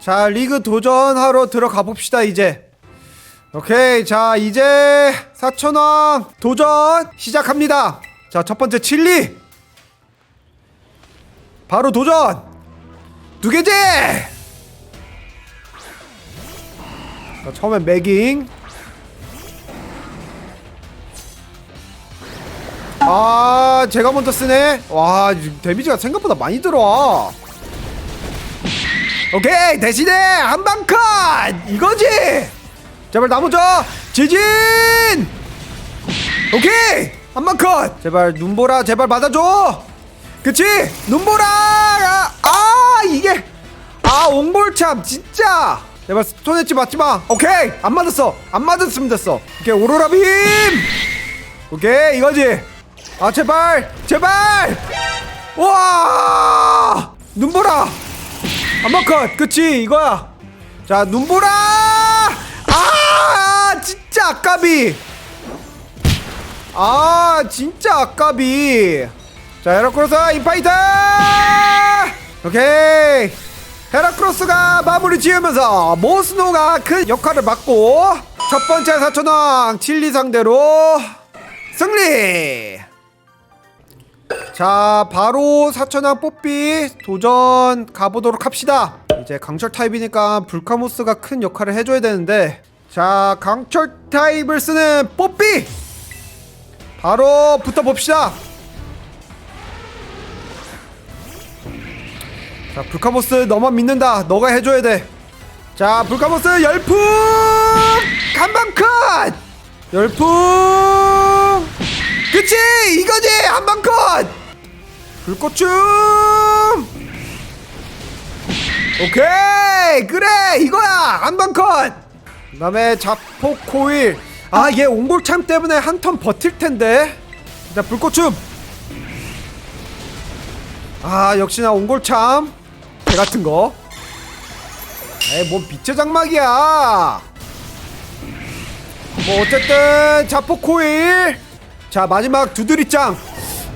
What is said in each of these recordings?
자 리그 도전하러 들어가 봅시다 이제. 오케이 자 이제 사천왕 도전 시작합니다. 자 첫 번째 칠리. 바로 도전. 두 개째. 자 처음엔 매깅. 아 제가 먼저 쓰네. 와 데미지가 생각보다 많이 들어와 오케이 대신에 한방컷 이거지! 제발 나무죠! 지진! 오케이! 한방컷 제발 눈보라 제발 맞아줘! 그치? 눈보라! 아, 아 이게! 아 옹골참 진짜! 제발 손에치 맞지마! 오케이! 안 맞았어! 안 맞았으면 됐어! 오케이 오로라 빔! 오케이 이거지! 아 제발! 제발! 와! 눈보라 한번컷. 그치? 이거야. 자 눈보라! 아 진짜 아까비 아 진짜 아까비 자 헤라크로스 인파이터! 오케이. 헤라크로스가 마무리 지으면서 모스노가 그 역할을 맡고 첫 번째 사천왕 칠리 상대로 승리 자 바로 사천왕 뽀삐 도전 가보도록 합시다. 이제 강철 타입이니까 불카모스가 큰 역할을 해줘야 되는데 자 강철 타입을 쓰는 뽀삐! 바로 붙어봅시다. 자 불카모스 너만 믿는다. 너가 해줘야 돼자 불카모스 열풍! 한방컷! 열풍 그치? 이거지! 한방컷! 불꽃춤! 오케이! 그래! 이거야! 한방컷! 그 다음에 자폭 코일. 아 얘 옹골참 때문에 한 턴 버틸 텐데. 일단 불꽃춤. 아 역시나 옹골참 개 같은 거. 에이 뭔 빛의 장막이야. 뭐 어쨌든 자폭 코일 자 마지막 두드리짱.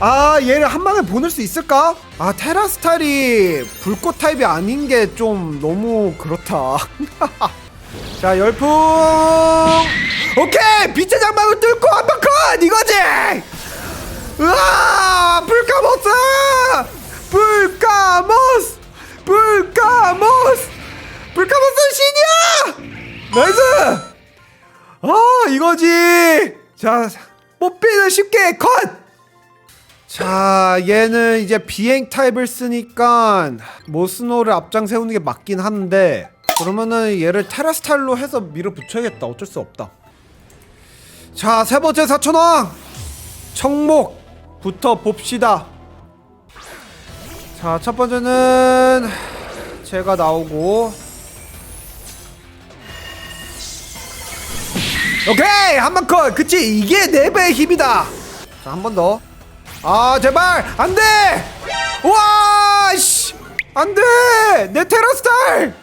아 얘를 한 방에 보낼 수 있을까? 아 테라스탈이 불꽃 타입이 아닌 게 좀 너무 그렇다. 자 열풍! 오케이! 빛의 장막을 뚫고 한방 컷! 이거지! 으아! 불카모스! 불카모스! 불카모스! 불카모스 신이야! 나이스! 아 이거지! 자 뽀삐는 쉽게 컷! 자 얘는 이제 비행 타입을 쓰니까 모스노를 앞장 세우는 게 맞긴 한데 그러면은 얘를 테라스타일로 해서 밀어붙여야겠다. 어쩔 수 없다. 자 세 번째 사천왕! 청목부터 봅시다. 자 첫 번째는 제가 나오고 오케이 한번 컷. 그치 이게 네 배의 힘이다. 자 한 번 더. 아 제발 안돼! 와씨! 안돼! 내 테라스타일!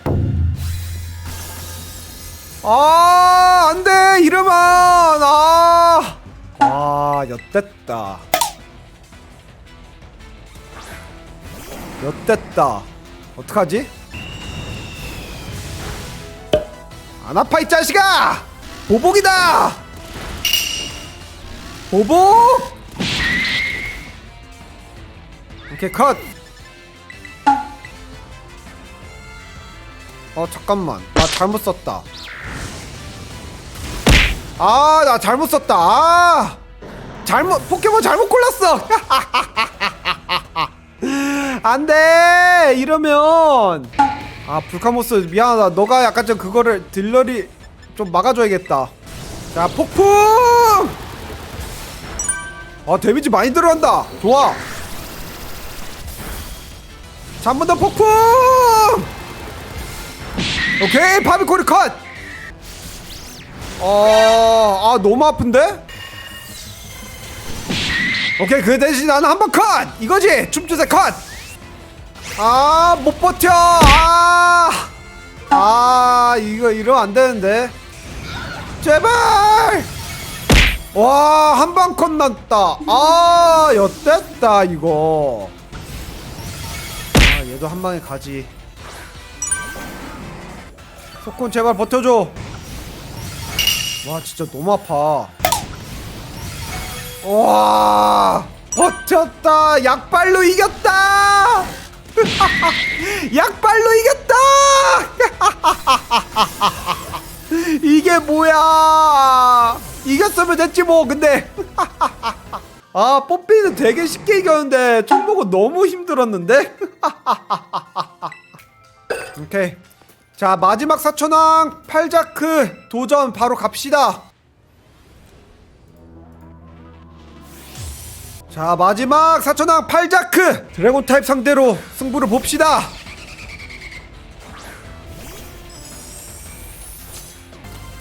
아 안돼 이러면. 아, 아 엿됐다. 엿됐다. 어떡하지? 안 아파 이 자식아 보복이다! 보복! 오케이 컷! 어 잠깐만. 나 잘못 썼다. 아 나 잘못 썼다. 아! 잘못 포켓몬 잘못 골랐어! 안돼! 이러면. 아 불카모스 미안하다. 너가 약간 좀 그거를 딜러리 좀 막아줘야겠다 자 폭풍 아 데미지 많이 들어간다 좋아 자 한 번 더 폭풍 오케이 바비코리 컷 어, 아 너무 아픈데? 오케이 그 대신 나는 한 번 컷! 이거지! 춤추세 컷! 아 못 버텨! 아! 아 이거 이러면 안 되는데 제발! 와, 한 방 컷 났다. 아, 엿됐다, 이거. 아, 얘도 한 방에 가지. 석훈 제발 버텨줘 와 진짜 너무 아파 와 버텼다 약발로 이겼다 약발로 이겼다 이게 뭐야? 이겼으면 됐지 뭐 근데. 아 뽀삐는 되게 쉽게 이겼는데 총보고 너무 힘들었는데? 오케이. 자 마지막 사천왕 팔자크 도전 바로 갑시다. 자 마지막 사천왕 팔자크 드래곤 타입 상대로 승부를 봅시다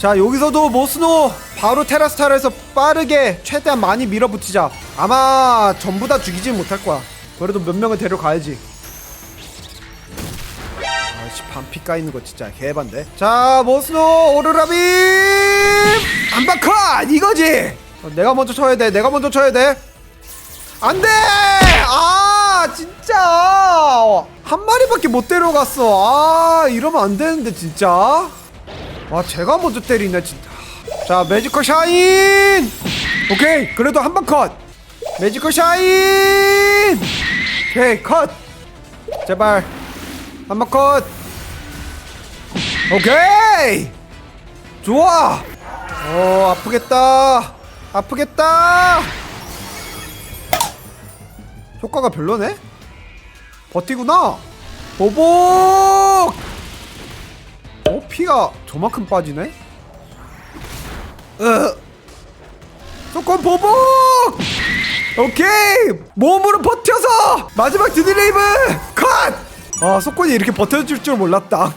자 여기서도 모스노 바로 테라스타르에서 빠르게 최대한 많이 밀어붙이자. 아마 전부 다 죽이진 못할 거야. 그래도 몇 명은 데려가야지. 아씨 반피 까이는 거 진짜 개반데. 자 모스노 오르라빔! 안바컷 이거지! 어, 내가 먼저 쳐야 돼 내가 먼저 쳐야 돼. 안돼! 아 진짜! 한 마리밖에 못 데려갔어. 아 이러면 안 되는데 진짜 와 제가 먼저 때리네 진짜. 자 매지컬 샤인! 오케이 그래도 한 번 컷. 매지컬 샤인! 오케이 컷. 제발 한 번 컷. 오케이! 좋아! 어 아프겠다. 아프겠다. 효과가 별로네? 버티구나. 보복 어 피가 저만큼 빠지네? 으. 조건 보복! 오케이! 몸으로 버텨서! 마지막 드드레이브 컷아 소콘이 이렇게 버텨줄 줄 몰랐다.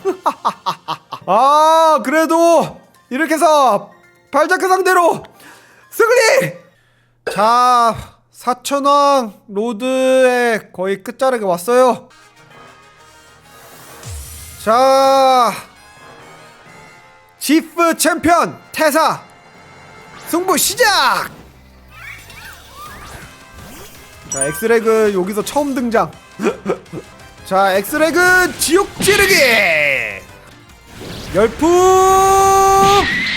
아 그래도 이렇게 해서 발자크 상대로 승리! 자 사천왕 로드의 거의 끝자락에 왔어요. 자 지프 챔피언 태사 승부 시작! 자 엑스레그 여기서 처음 등장. 자 엑스레그 지옥 찌르기! 열풍!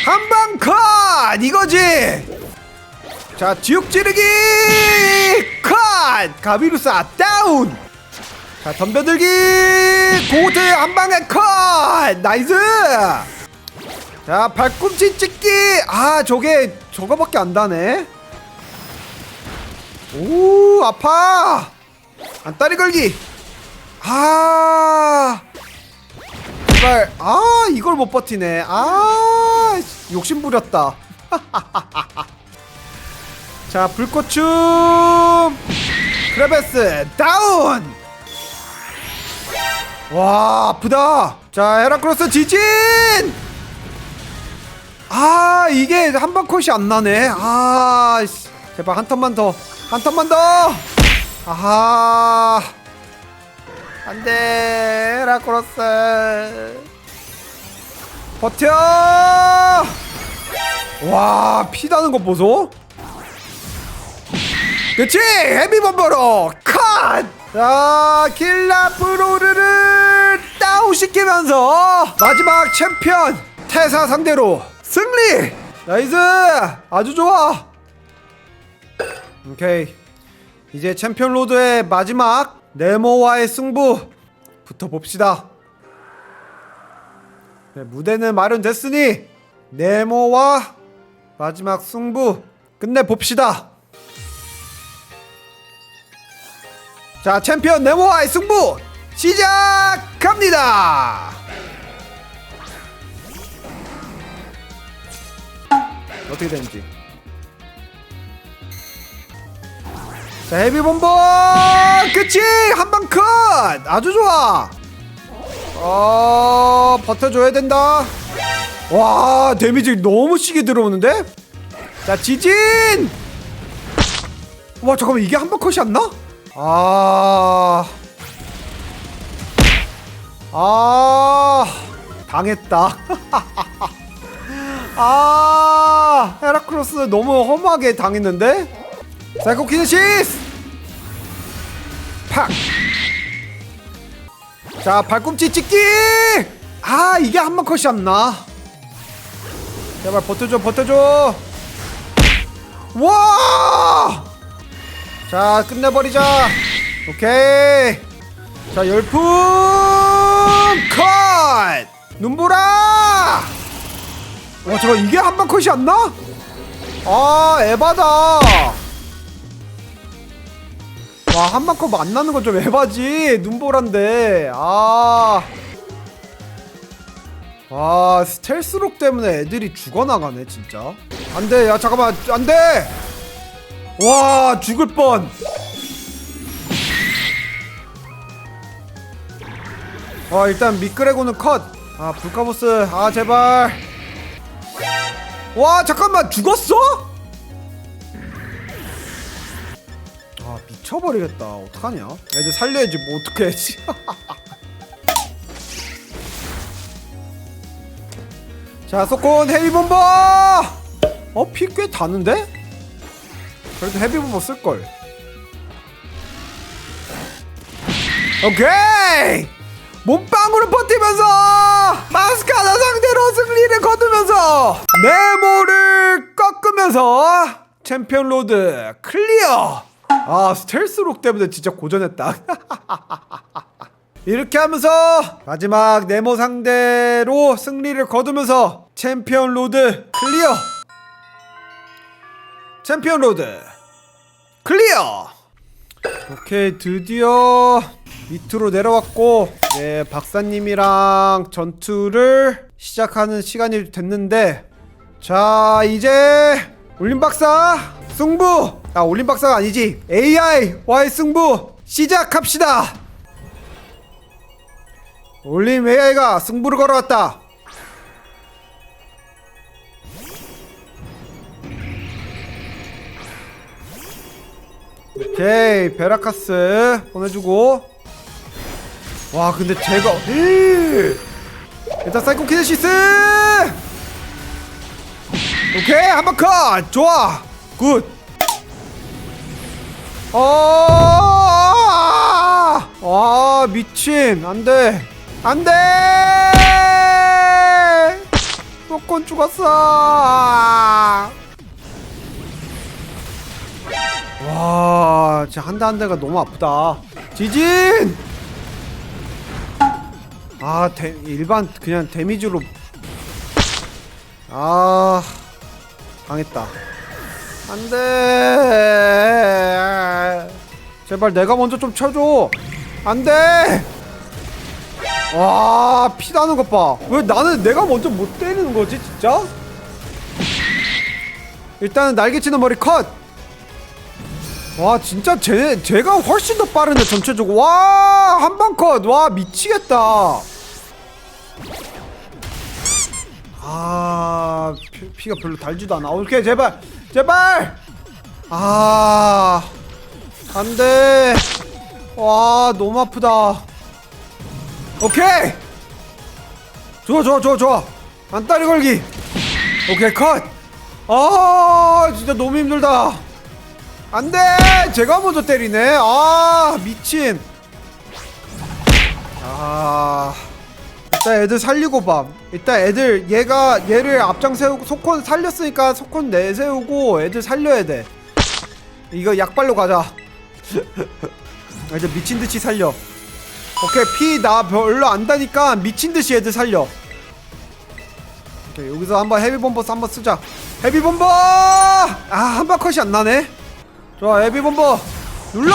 한방 컷! 이거지! 자 지옥 찌르기 컷! 가비루사 다운! 자 덤벼들기! 고드 한방에 컷! 나이스 자 발꿈치 찍기. 아 저게 저거밖에 안 다네. 오 아파. 안다리 걸기. 아. 제발 아 이걸 못 버티네. 아 욕심 부렸다. 자 불꽃춤. 크레베스 다운. 와 아프다. 자 헤라크로스 지진 아 이게 한 방 컷이 안 나네. 아 씨. 제발 한 턴만 더. 한 턴만 더! 아하. 안돼. 헤라크로스. 버텨! 와 피다는 것 보소. 그치? 헤비범버로 컷! 자 킬라프로르를 다운시키면서 마지막 챔피언 태사 상대로 승리! 나이스! 아주 좋아! 오케이 이제 챔피언 로드의 마지막 네모와의 승부 붙어봅시다 네, 무대는 마련됐으니 네모와 마지막 승부 끝내봅시다 자 챔피언 네모와의 승부 시작합니다 어떻게 되는지. 자 헤비본버 그치! 한방 컷! 아주 좋아! 어 버텨줘야 된다. 와 데미지 너무 시게 들어오는데? 자 지진! 와 잠깐만 이게 한방 컷이 안 나? 아... 아... 당했다. 아... 헤라크로스 너무 험하게 당했는데? 사이코키네시스! 팍! 자, 발꿈치 찍기! 아 이게 한번 컷이 안 나 제발 버텨줘 버텨줘 와! 자 끝내버리자 오케이 자 열풍 컷 눈보라 와 저거 이게 한번 컷이 안 나? 아 에바다. 와 한방컷 만나는 건 좀 에바지. 눈보란데. 아. 와 스텔스록 때문에 애들이 죽어나가네 진짜. 안 돼 야 잠깐만 안 돼! 와 죽을 뻔와 일단 미끄레고는 컷 아 불카보스 아 제발 와 잠깐만 죽었어? 아 미쳐버리겠다 어떡하냐 애들 살려야지 뭐 어떻게 해야지 자 소콘 헤비본버 어? 피 꽤 다는데? 그래도 헤비본버 쓸걸 오케이 몸빵으로 버티면서 마스카다 상대로 승리를 거두면서 네모를 꺾으면서 챔피언 로드 클리어. 아 스텔스 록 때문에 진짜 고전했다. 이렇게 하면서 마지막 네모 상대로 승리를 거두면서 챔피언 로드 클리어. 챔피언 로드 클리어 오케이 드디어 밑으로 내려왔고 네 박사님이랑 전투를 시작하는 시간이 됐는데 자 이제 올림 박사 승부! 아 올림 박사가 아니지. AI와의 승부 시작합시다! 올림 AI가 승부를 걸어왔다 오케이 베라카스 보내주고. 와 근데 제가 일단 사이코 키네시스! 오케이 한 번 컷! 좋아 굿! 어, 아 미친 안돼 안돼! 또건 죽었어 와 진짜 한 대 한 대가 너무 아프다. 지진! 아 데, 일반 그냥 데미지로. 아 당했다. 안 돼 제발 내가 먼저 좀 쳐줘. 안 돼 와 피 나는 것 봐 왜 나는 내가 먼저 못 때리는 거지 진짜? 일단은 날개치는 머리 컷 와 진짜 쟤 쟤가 훨씬 더 빠르네 전체적으로 와 한 방 컷. 와 미치겠다. 아 피, 피가 별로 달지도 않아. 오케이 제발 제발! 아 안돼. 와 너무 아프다. 오케이! 좋아 좋아 좋아 좋아. 안다리 걸기. 오케이 컷아 진짜 너무 힘들다 안돼! 제가 먼저 때리네. 아 미친. 아. 일단 애들 살리고 봐 일단 애들 얘가 얘를 앞장 세우고 소콘 살렸으니까 소콘 내세우고 애들 살려야 돼. 이거 약발로 가자. 이제 미친듯이 살려. 오케이 피 나 별로 안다니까 미친듯이 애들 살려. 오케이 여기서 한번 헤비본버스 한번 쓰자. 헤비본버! 아 한방 컷이 안 나네 좋아 에비본버 눌러!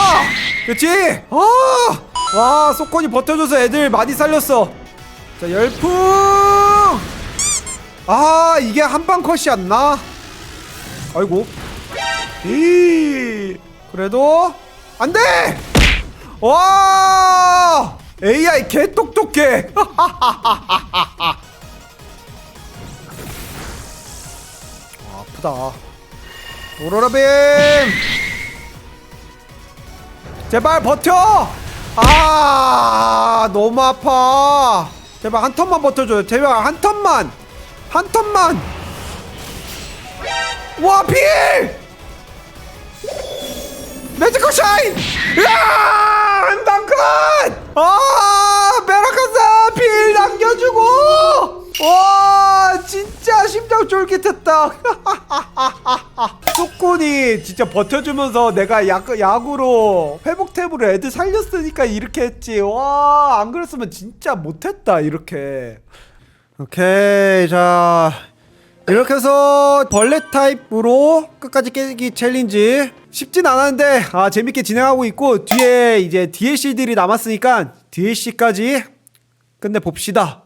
그렇지 어와 소콘이 버텨줘서 애들 많이 살렸어. 자 열풍! 아 이게 한방 컷이 안 나? 아이고. 이! 그래도 안돼! 와! AI 개 똑똑해. 아, 아프다. 오로라빔 제발 버텨! 아 너무 아파 제발 한 턴만 버텨줘요 제발 한 턴만 한 턴만 와 필! 매지컬 샤인! 으아! 한방컷! 아! 베라카사 필 남겨주고! 와 진짜 심장 쫄깃했다 속군이 진짜 버텨주면서 내가 약, 약으로 회복템으로 애들 살렸으니까 이렇게 했지. 와, 안 그랬으면 진짜 못했다, 이렇게. 오케이, 자. 이렇게 해서 벌레 타입으로 끝까지 깨기 챌린지 쉽진 않았는데 아 재밌게 진행하고 있고 뒤에 이제 DLC들이 남았으니까 DLC까지 끝내 봅시다.